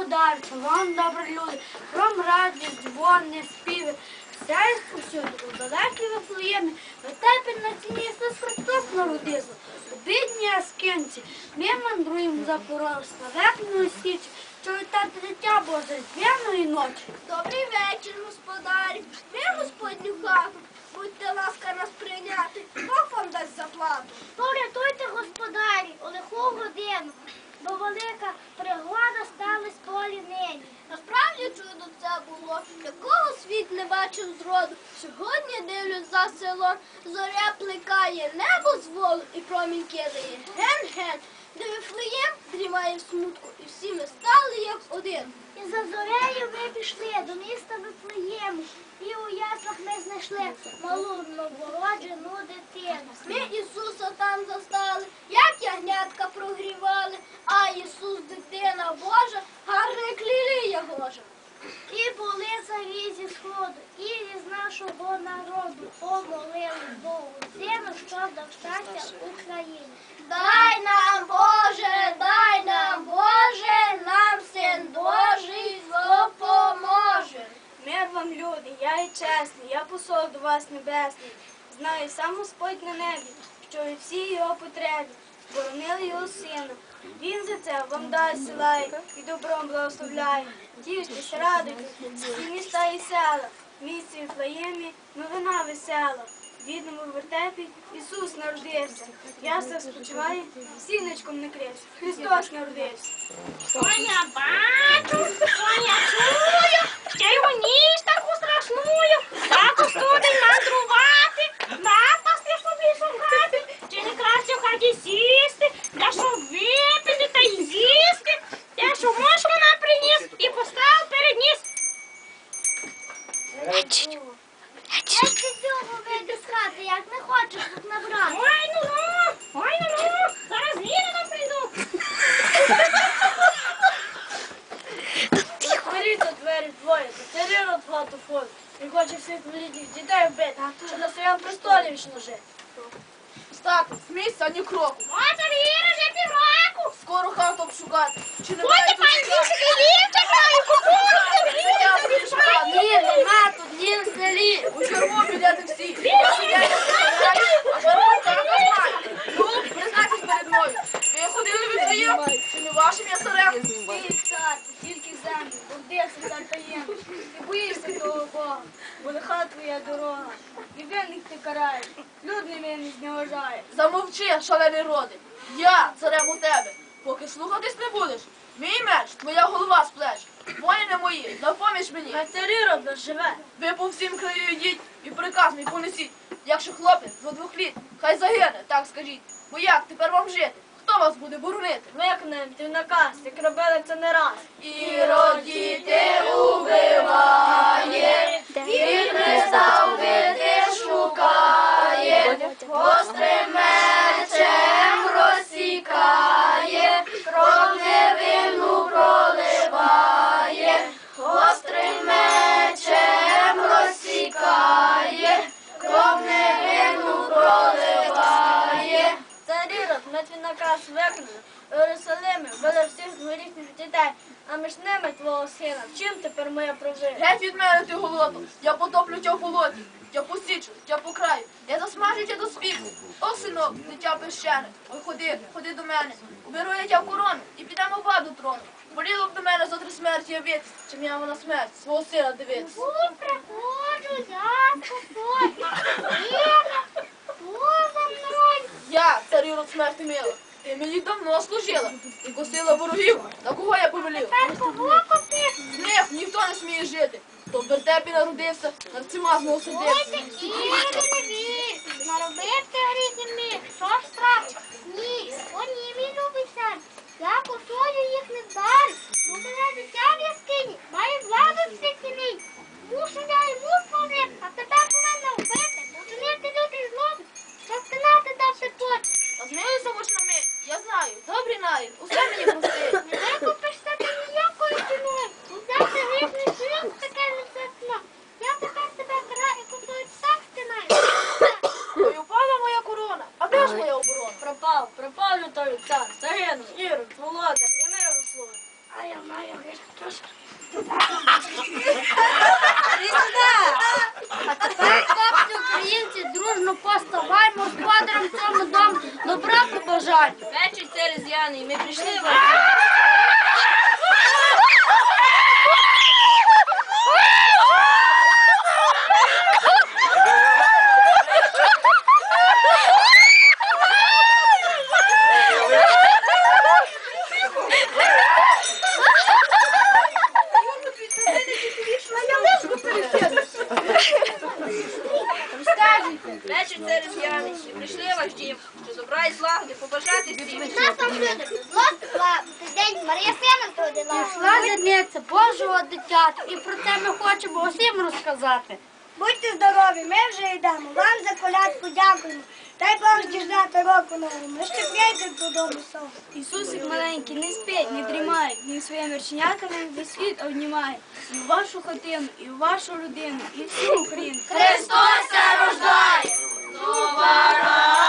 господарство, вам добрі люди, вам радість, дзвони, співи. Все усюди, у далекій Вифлеємі, вертепі на ціні Ісус Христос народився. У бідній Аскинці ми мандруємо за порог славетної січ, що вітати дитя Боже з ночі. Добрий вечір, господарі. Ви господню хату. Будьте ласка нас прийняти. Бог вам дасть заплату. Порятуйте господарі у лиху годину, бо велика полі нині. Насправді чудо це було, якого світ не бачив зроду. Сьогодні дивлюсь за село, зоря плекає небо з волу і промінь кидає. Ген-ген, де Вифлеєм дрімає в смутку, і всі ми стали як один. І за зорею ми пішли до міста Вифлеєму, і у яслах ми знайшли малу новороджену дитину. Ми Ісуса там сину, що дав щастя Україні. Дай нам, Боже, дай нам, Боже, нам син Божий допоможе. Мир вам, люди, я і чесний, я посол до вас небесний. Знаю сам Господь на небі, що і всі його потреби боронили його сина. Він за це вам дасть силає і добром благословляє. Тіштеся, радуйтесь, всі міста і села, в місті Вифлеємі новина весела. Бідному вертепі Ісус народився. ясно спочиває, сіночком не накрився. Христос народився. Соня бачу, Соня чую, ще й у Цього вийди з хати, як не хочеш тут набрати? Ой, ну ну, ой, ну ну, зараз Ліна прийду. Беріться двері двоє, рот хату фон. Він хоче всіх дітей вбити, щоб на своєму престолі вічно жити. Стати, з місця ні кроку. Іра вже півроку. Скоро хату обшукати. Чи не Ходьте, має тут пан чекати? більше не чекаю, кукурудзу, Я собі шукати. Ні, нема тут ні в селі. У чергу підете всі. Я сидять, а чергу так немає. Ну, признайтесь перед мною. Ви ходили від не вашим я? Ти цар, тільки землю, Богдився цар таємний. Ти боїшся того Бога, бо лиха твоя дорога. І винних ти караєш, люд невинний зневажає. Замовчи, шалений роди. Я царем у тебе. Поки слухатись не будеш. Мій меч, твоя голова з плеч. Воїни мої, на поміч мені. На царі рода живе. Ви по всім краю йдіть і приказ мій понесіть. Якщо хлопець до двох літ, хай загине, так скажіть. Бо як тепер вам жити? Хто вас буде боронити? Викнем ти наказ, як робили це не раз. І Твій наказ виконали. В Єрусалимі всіх дворічних дітей, а між ними твого сина. Чим тепер моя провина? Геть від мене ти голодом, я потоплю тя в болоті, тя посічу, тя по краю, я засмажу тя до спіку. О, синок, дитя пещене, ой ходи, ходи до мене, уберу я тя в корону і підемо в аду трону. Боліло б до мене за три смерті явитись, чим я на смерть свого сина дивитись. Тут приходжу, я спокою. Царю род смерти мила, ти мені давно служила і косила ворогів, на кого я повелів. З них ніхто не сміє жити, хто в вертепі народився, над всіма знову Ой, такі не вір. Наробити грізні мір. Що ж А тепер, українці, дружно поставаймо з квадром цьому дому добра побажати. Вечір це різдвяний, ми прийшли вас. Вечір це різдвяний, ми прийшли в ваш дім, що добра і злагоди побажати всім. Нас там люди славити день Марія сина родила. Пішла зірниця Божого дитята, і про це ми хочемо усім розказати. Будьте здорові, ми вже йдемо. Вам за колядку дякуємо. Дай Бог діждати року нову. Ми ще прийдемо додому сон. Ісусик маленький, не спить, не дрімає, він своїми рченятами весь світ обнімає. І в вашу хатину, і в вашу родину, і всю Україну. Христос рождає! Тубара!